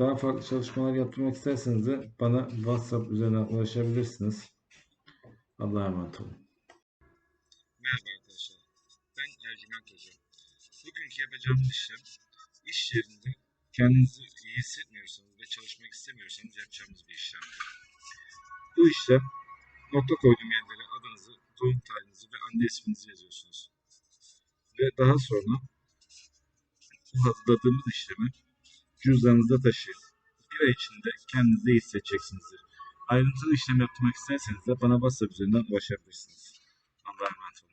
Daha farklı çalışmalar yaptırmak isterseniz de bana WhatsApp üzerinden ulaşabilirsiniz. Allah'a emanet olun. Merhaba arkadaşlar. Ben Ercüment Hoca. Bugünkü yapacağımız işlem iş yerinde kendinizi iyi hissetmiyorsanız ve çalışmak istemiyorsanız yapacağımız bir işlemdir. Bu işlem nokta koyduğum yerlere adınızı, doğum tarihinizi ve anne isminizi yazıyorsunuz. Ve daha sonra hazırladığımız işlemi cüzdanınızda taşıyın. Bir ay içinde kendinizi iyi hissedeceksinizdir. Ayrıntılı işlem yaptırmak isterseniz de bana WhatsApp üzerinden ulaşabilirsiniz. Allah'a emanet olun.